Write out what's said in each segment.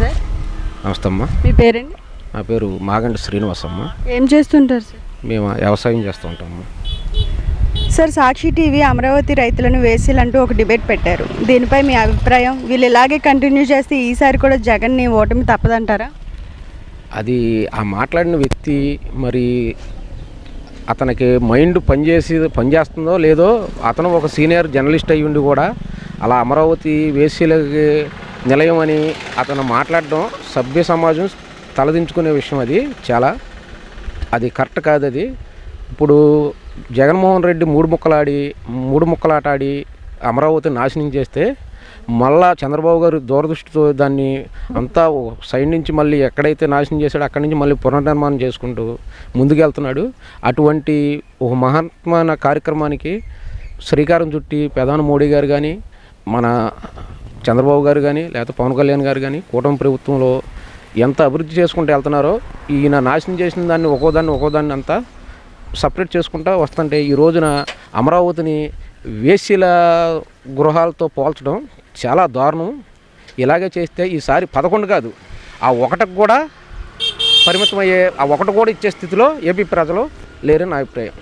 Sir. నమస్తే అమ్మ మీ పేరండి? నా పేరు మాగంటి శ్రీనివాస్ అమ్మ ఏం చేస్తుంటారు సార్? మేము వ్యవసాయం చేస్తూ ఉంటాము సార్ సాక్షి టీవీ అమరావతి రైతులను వేసిలంటూ ఒక డిబేట్ పెట్టారు. దీనిపై మీ అభిప్రాయం వీళ్ళు ఇలాగే కంటిన్యూ చేస్తే ఈసారి కూడా జగన్ని ఓటమి తప్పదంటారా? అది ఆ మాట్లాడిన వ్యక్తి మరి అతనికి మైండ్ పనిచేసి పనిచేస్తుందో లేదో అతను ఒక సీనియర్ జర్నలిస్ట్ అయ్యి ఉండి కూడా అలా అమరావతి వేసీలకి నిలయం అని అతను మాట్లాడడం సభ్య సమాజం తలదించుకునే విషయం అది చాలా. అది కరెక్ట్ కాదు అది. ఇప్పుడు జగన్మోహన్ రెడ్డి మూడు ముక్కలాడి మూడు ముక్కలాట ఆడి అమరావతి నాశనం చేస్తే మళ్ళా చంద్రబాబు గారు దూరదృష్టితో దాన్ని అంతా సైడ్ నుంచి మళ్ళీ ఎక్కడైతే నాశనం చేశాడో అక్కడి నుంచి మళ్ళీ పునర్నిర్మాణం చేసుకుంటూ ముందుకెళ్తున్నాడు. అటువంటి ఒక మహాత్మైన కార్యక్రమానికి శ్రీకారం చుట్టి ప్రధాని మోడీ గారు కానీ మన చంద్రబాబు గారు కానీ లేకపోతే పవన్ కళ్యాణ్ గారు కానీ కూటమి ప్రభుత్వంలో ఎంత అభివృద్ధి చేసుకుంటూ వెళ్తున్నారో ఈయన నాశనం చేసిన దాన్ని ఒక్కోదాన్ని ఒక్కోదాన్ని అంతా సపరేట్ చేసుకుంటూ వస్తుంటే ఈ రోజున అమరావతిని వేసీల గృహాలతో పోల్చడం చాలా దారుణం. ఇలాగే చేస్తే ఈసారి పదకొండు కాదు ఆ ఒకటికి కూడా పరిమితమయ్యే ఆ ఒకటి కూడా ఇచ్చే స్థితిలో ఏపీ ప్రజలు లేరని నా అభిప్రాయం.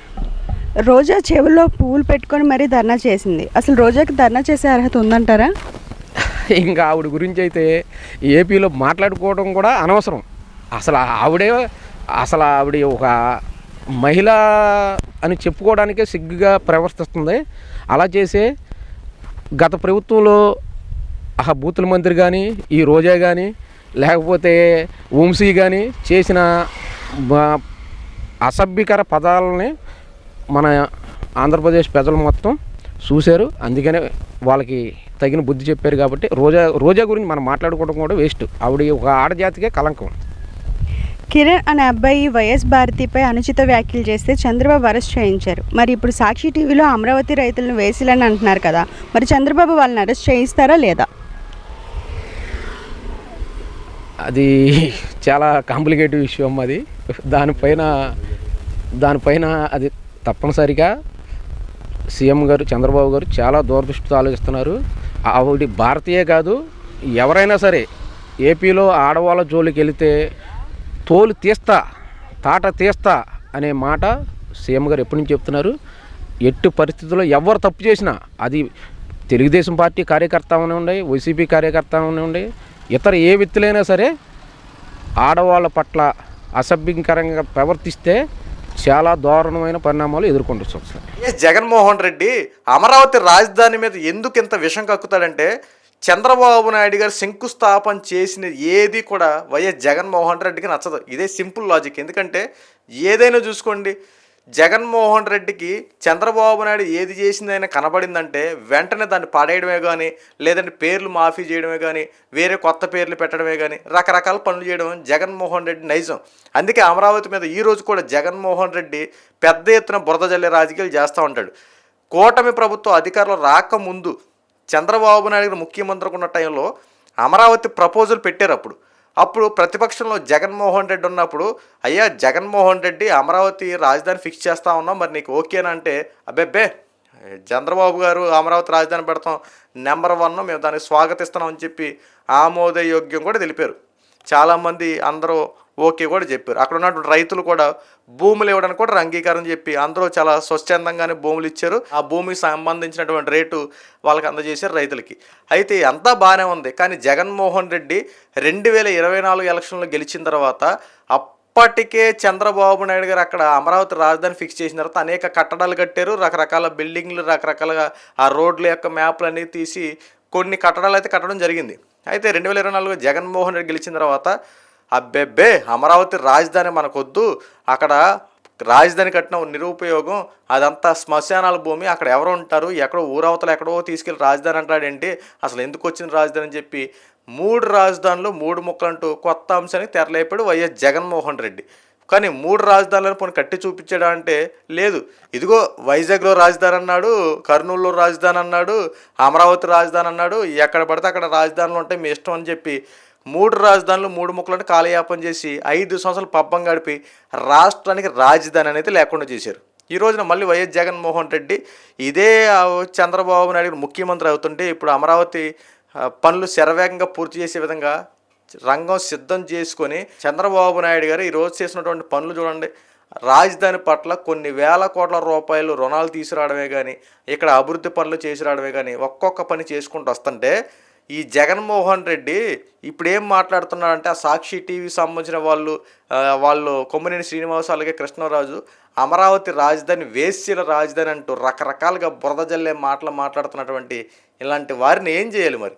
రోజా చెవుల్లో పువ్వులు పెట్టుకొని మరీ ధర్నా చేసింది. అసలు రోజాకి ధర్నా చేసే అర్హత ఉందంటారా? ఇంకా ఆవిడ గురించి అయితే ఏపీలో మాట్లాడుకోవడం కూడా అనవసరం. అసలు ఆవిడే అసలు ఆవిడ ఒక మహిళ అని చెప్పుకోవడానికే సిగ్గుగా ప్రవర్తిస్తుంది. అలా చేసే గత ప్రభుత్వంలో ఆ బూతుల మంత్రి కానీ ఈ రోజా కానీ లేకపోతే వంశీ కానీ చేసిన అసభ్యకర పదాలని మన ఆంధ్రప్రదేశ్ ప్రజలు మొత్తం చూశారు. అందుకనే వాళ్ళకి తగిన బుద్ధి చెప్పారు కాబట్టి రోజా రోజా గురించి మనం మాట్లాడుకోవడం కూడా వేస్ట్. ఆవిడ ఒక ఆడజాతికే కలంకం కిరణ్ అనే అబ్బాయి వైఎస్ భారతిపై అనుచిత వ్యాఖ్యలు చేస్తే చంద్రబాబు అరెస్ట్ చేయించారు. మరి ఇప్పుడు సాక్షి టీవీలో అమరావతి రైతులను వేసిలని అంటున్నారు కదా మరి చంద్రబాబు వాళ్ళని అరెస్ట్ చేయిస్తారా లేదా? అది చాలా కాంప్లికేటివ్ విషయం అది. దానిపైన దానిపైన అది తప్పనిసరిగా సీఎం గారు చంద్రబాబు గారు చాలా దూరదృష్టితో ఆలోచిస్తున్నారు. ఆవిడ భారతీయ కాదు ఎవరైనా సరే ఏపీలో ఆడవాళ్ళ జోలికి వెళితే తోలు తీస్తా తాట తీస్తా అనే మాట సీఎం గారు ఎప్పటి నుంచి చెప్తున్నారు? ఎట్టి పరిస్థితుల్లో ఎవరు తప్పు చేసినా అది తెలుగుదేశం పార్టీ కార్యకర్త ఉండే వైసీపీ కార్యకర్త ఉండే ఇతర ఏ వ్యక్తులైనా సరే ఆడవాళ్ళ పట్ల అసభ్యకరంగా ప్రవర్తిస్తే చాలా దారుణమైన పరిణామాలు ఎదుర్కొంటూ వస్తాయి ఏ జగన్మోహన్ రెడ్డి అమరావతి రాజధాని మీద ఎందుకు ఇంత విషం కక్కుతాడంటే చంద్రబాబు నాయుడు గారు శంకుస్థాపన చేసిన ఏది కూడా వైఎస్ జగన్మోహన్ రెడ్డికి నచ్చదు. ఇదే సింపుల్ లాజిక్. ఎందుకంటే ఏదైనా చూసుకోండి జగన్మోహన్ రెడ్డికి చంద్రబాబు నాయుడు ఏది చేసిందైనా కనబడిందంటే వెంటనే దాన్ని పడేయడమే కానీ లేదంటే పేర్లు మాఫీ చేయడమే కానీ వేరే కొత్త పేర్లు పెట్టడమే కానీ రకరకాల పనులు చేయడం జగన్మోహన్ రెడ్డి నైజం. అందుకే అమరావతి మీద ఈ రోజు కూడా జగన్మోహన్ రెడ్డి పెద్ద ఎత్తున బురద జల్లే రాజకీయాలు చేస్తూ ఉంటాడు. కూటమి ప్రభుత్వం అధికారంలో రాకముందు చంద్రబాబు నాయుడు ముఖ్యమంత్రి ముఖ్యమంత్రికి ఉన్న టైంలో అమరావతి ప్రపోజల్ పెట్టారు అప్పుడు. అప్పుడు ప్రతిపక్షంలో జగన్మోహన్ రెడ్డి ఉన్నప్పుడు అయ్యా జగన్మోహన్ రెడ్డి అమరావతి రాజధాని ఫిక్స్ చేస్తా ఉన్నాం మరి నీకు ఓకేనా అంటే అబ్బెబ్బే చంద్రబాబు గారు అమరావతి రాజధాని పెడతాం నెంబర్ వన్ మేము దాన్ని స్వాగతిస్తున్నాం అని చెప్పి ఆమోదయోగ్యం కూడా తెలిపారు. చాలామంది అందరూ ఓకే కూడా చెప్పారు. అక్కడ ఉన్నటువంటి రైతులు కూడా భూములు ఇవ్వడానికి కూడా అంగీకారం చెప్పి అందరూ చాలా స్వచ్ఛందంగానే భూములు ఇచ్చారు. ఆ భూమికి సంబంధించినటువంటి రేటు వాళ్ళకి అందజేశారు రైతులకి. అయితే అంతా బాగానే ఉంది. కానీ జగన్మోహన్ రెడ్డి రెండు వేల ఇరవై నాలుగు ఎలక్షన్లో గెలిచిన తర్వాత అప్పటికే చంద్రబాబు నాయుడు గారు అక్కడ అమరావతి రాజధాని ఫిక్స్ చేసిన తర్వాత అనేక కట్టడాలు కట్టారు. రకరకాల బిల్డింగ్లు రకరకాలుగా ఆ రోడ్ల యొక్క మ్యాప్లు అన్నీ తీసి కొన్ని కట్టడాలు అయితే కట్టడం జరిగింది. అయితే రెండు వేల ఇరవై నాలుగు జగన్మోహన్ రెడ్డి గెలిచిన తర్వాత అబ్బెబ్బే అమరావతి రాజధాని మనకొద్దు. అక్కడ రాజధాని కట్టిన నిరుపయోగం అదంతా శ్మశానాల భూమి అక్కడ ఎవరు ఉంటారు ఎక్కడో ఊరవతలు ఎక్కడో తీసుకెళ్ళి రాజధాని అంటాడేంటి అసలు ఎందుకు వచ్చిన రాజధాని అని చెప్పి మూడు రాజధానులు మూడు ముక్కలంటూ కొత్త అంశానికి తెరలేపాడు వైఎస్ జగన్మోహన్ రెడ్డి. కానీ మూడు రాజధానులను పోనీ కట్టి చూపించాడా అంటే లేదు. ఇదిగో వైజాగ్లో రాజధాని అన్నాడు కర్నూలులో రాజధాని అన్నాడు అమరావతి రాజధాని అన్నాడు ఎక్కడ పడితే అక్కడ రాజధానులు ఉంటాయి మీ ఇష్టం అని చెప్పి మూడు రాజధానులు మూడు ముక్కలను కాలయాపన చేసి ఐదు సంవత్సరాలు పబ్బం గడిపి రాష్ట్రానికి రాజధాని అనేది లేకుండా చేశారు. ఈ రోజున మళ్ళీ వైఎస్ జగన్మోహన్ రెడ్డి ఇదే చంద్రబాబు నాయుడు గారు ముఖ్యమంత్రి అవుతుంటే ఇప్పుడు అమరావతి పనులు శరవేగంగా పూర్తి చేసే విధంగా రంగం సిద్ధం చేసుకొని చంద్రబాబు నాయుడు గారు ఈరోజు చేసినటువంటి పనులు చూడండి. రాజధాని పట్ల కొన్ని వేల కోట్ల రూపాయలు రుణాలు తీసుకురావడమే కానీ ఇక్కడ అభివృద్ధి పనులు చేసి రావడమే కానీ ఒక్కొక్క పని చేసుకుంటూ వస్తుంటే ఈ జగన్మోహన్ రెడ్డి ఇప్పుడు ఏం మాట్లాడుతున్నాడంటే ఆ సాక్షి టీవీ సంబంధించిన వాళ్ళు వాళ్ళు కొమ్మినేని శ్రీనివాస్ అలాగే కృష్ణరాజు అమరావతి రాజధాని వేశ్యల రాజధాని అంటూ రకరకాలుగా బురద జల్లే మాటలు మాట్లాడుతున్నటువంటి ఇలాంటి వారిని ఏం చేయాలి మరి?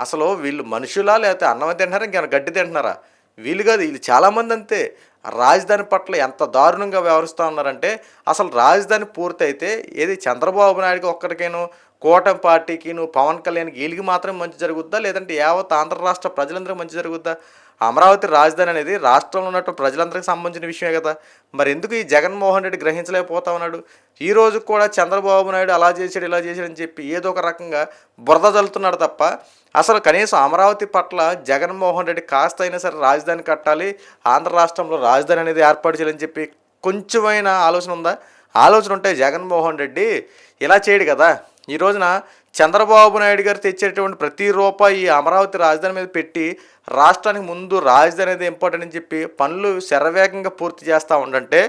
అసలు వీళ్ళు మనుషులా లేకపోతే అన్నం తింటున్నారా? ఇంకా గడ్డి తింటున్నారా? వీళ్ళు కాదు వీళ్ళు చాలామంది అంతే. రాజధాని పట్ల ఎంత దారుణంగా వ్యవహరిస్తూ ఉన్నారంటే అసలు రాజధాని పూర్తయితే ఏది చంద్రబాబు నాయుడుకి ఒక్కడికేను కూటమి పార్టీకి నువ్వు పవన్ కళ్యాణ్కి వీళ్ళకి మాత్రం మంచి జరుగుద్దా? లేదంటే యావత్ ఆంధ్ర రాష్ట్ర ప్రజలందరికీ మంచి జరుగుద్దా? అమరావతి రాజధాని అనేది రాష్ట్రంలో ఉన్నట్టు ప్రజలందరికీ సంబంధించిన విషయమే కదా. మరి ఎందుకు ఈ జగన్మోహన్ రెడ్డి గ్రహించలేకపోతా ఉన్నాడు? ఈ రోజు కూడా చంద్రబాబు నాయుడు అలా చేశాడు ఇలా చేశాడని చెప్పి ఏదో ఒక రకంగా బురద జల్లుతున్నాడు తప్ప అసలు కనీసం అమరావతి పట్ల జగన్మోహన్ రెడ్డి కాస్త అయినా సరే రాజధాని కట్టాలి ఆంధ్ర రాష్ట్రంలో రాజధాని అనేది ఏర్పాటు చేయాలని చెప్పి కొంచెమైనా ఆలోచన ఉందా? ఆలోచన ఉంటే జగన్మోహన్ రెడ్డి ఇలా చేయడు కదా. ఈ రోజున చంద్రబాబు నాయుడు గారు తెచ్చేటువంటి ప్రతి రూపాయి ఈ అమరావతి రాజధాని మీద పెట్టి రాష్ట్రానికి ముందు రాజధాని అనేది ఇంపార్టెంట్ అని చెప్పి పనులు శరవేగంగా పూర్తి చేస్తూ ఉండంటే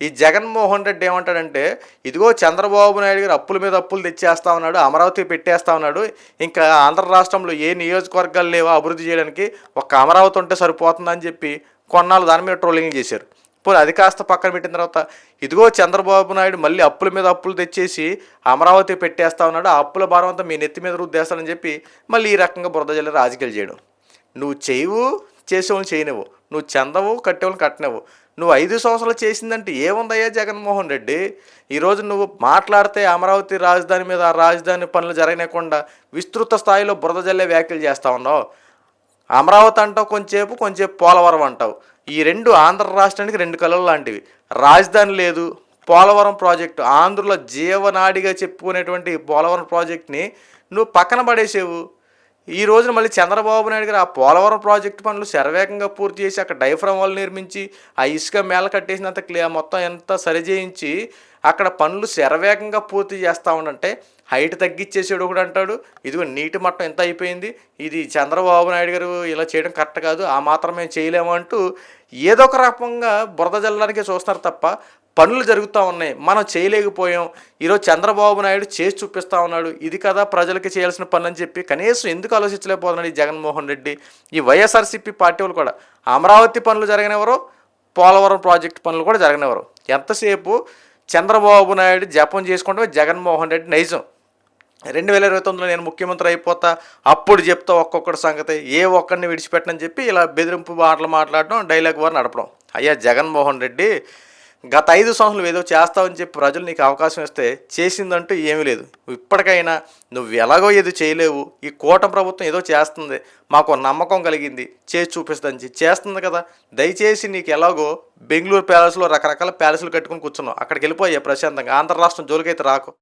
ఈ జగన్మోహన్ రెడ్డి ఏమంటాడంటే ఇదిగో చంద్రబాబు నాయుడు గారు అప్పుల మీద అప్పులు తెచ్చేస్తా ఉన్నాడు అమరావతి పెట్టేస్తా ఉన్నాడు ఇంకా ఆంధ్ర రాష్ట్రంలో ఏ నియోజకవర్గాలు లేవో అభివృద్ధి చేయడానికి ఒక అమరావతి ఉంటే సరిపోతుందని చెప్పి కొన్నాళ్ళు దాని మీద ట్రోలింగ్ చేశారు. పోనీ అది కాస్త పక్కన పెట్టిన తర్వాత ఇదిగో చంద్రబాబు నాయుడు మళ్ళీ అప్పుల మీద అప్పులు తెచ్చేసి అమరావతి పెట్టేస్తా ఉన్నాడు ఆ అప్పుల భారం అంతా మీ నెత్తి మీద రుద్దేస్తానని చెప్పి మళ్ళీ ఈ రకంగా బురద జల్లి రాజకీయాలు చేయడం. నువ్వు చేయవు చేసేవాళ్ళు చేయనివ్వు. నువ్వు చెందవు కట్టేవాళ్ళని కట్టనివ్వు. నువ్వు ఐదు సంవత్సరాలు చేసిందంటే ఏముందయ్యా జగన్మోహన్ రెడ్డి? ఈరోజు నువ్వు మాట్లాడితే అమరావతి రాజధాని మీద ఆ రాజధాని పనులు జరగనకుండా విస్తృత స్థాయిలో బురద జల్లే వ్యాఖ్యలు చేస్తా ఉన్నావు. అమరావతి అంటావు కొంచెంసేపు కొంచెంసేపు పోలవరం అంటావు. ఈ రెండు ఆంధ్ర రాష్ట్రానికి రెండు కళలు లాంటివి. రాజధాని లేదు పోలవరం ప్రాజెక్టు. ఆంధ్రలో జీవనాడిగా చెప్పుకునేటువంటి పోలవరం ప్రాజెక్ట్ని నువ్వు పక్కన పడేసేవు. ఈ రోజున మళ్ళీ చంద్రబాబు నాయుడు గారు ఆ పోలవరం ప్రాజెక్టు పనులు శరవేగంగా పూర్తి చేసి అక్కడ డైఫ్రమ్ వాళ్ళు నిర్మించి ఆ ఇసుక మేళ కట్టేసినంత క్లియర్ మొత్తం ఎంత సరిచేయించి అక్కడ పనులు శరవేగంగా పూర్తి చేస్తా ఉండంటే హైట్ తగ్గించేసాడు ఒకడు అంటాడు. ఇదిగో నీటి మట్టం ఎంత అయిపోయింది? ఇది చంద్రబాబు నాయుడు గారు ఇలా చేయడం కరెక్ట్ కాదు ఆ మాత్రం మేము చేయలేము అంటూ ఏదో ఒక రకంగా బురద జల్లడానికే చూస్తున్నారు తప్ప పనులు జరుగుతూ ఉన్నాయి. మనం చేయలేకపోయాం. ఈరోజు చంద్రబాబు నాయుడు చేసి చూపిస్తూ ఉన్నాడు. ఇది కదా ప్రజలకి చేయాల్సిన పనులు అని చెప్పి కనీసం ఎందుకు ఆలోచించలేకపోతున్నాడు ఈ జగన్మోహన్ రెడ్డి? ఈ వైఎస్ఆర్సీపీ పార్టీ వాళ్ళు కూడా. అమరావతి పనులు జరగనివ్వరు పోలవరం ప్రాజెక్టు పనులు కూడా జరగనివ్వరు ఎంతసేపు చంద్రబాబు నాయుడు జపం చేసుకుంటే జగన్మోహన్ రెడ్డి నైజం. రెండు వేల ఇరవై తొమ్మిదిలో నేను ముఖ్యమంత్రి అయిపోతా అప్పుడు చెప్తా ఒక్కొక్కటి సంగతి. ఏ ఒక్కడిని విడిచిపెట్టనని చెప్పి ఇలా బెదిరింపు మాటలు మాట్లాడడం డైలాగ్ వారు నడపడం. అయ్యా జగన్మోహన్ రెడ్డి గత ఐదు సంవత్సరాలు ఏదో చేస్తావని చెప్పి ప్రజలు నీకు అవకాశం ఇస్తే చేసిందంటూ ఏమీ లేదు. ఇప్పటికైనా నువ్వు ఎలాగో ఏదో చేయలేవు. ఈ కూటమి ప్రభుత్వం ఏదో చేస్తుంది. మాకు నమ్మకం కలిగింది. చేసి చూపిస్తుంది చేస్తుంది కదా. దయచేసి నీకు ఎలాగో బెంగళూరు ప్యాలెస్లో రకరకాల ప్యాలెస్లు కట్టుకుని కూర్చున్నావు. అక్కడికి వెళ్ళిపోయా ప్రశాంతంగా ఆంధ్ర రాష్ట్రం జోలికైతే రాకు.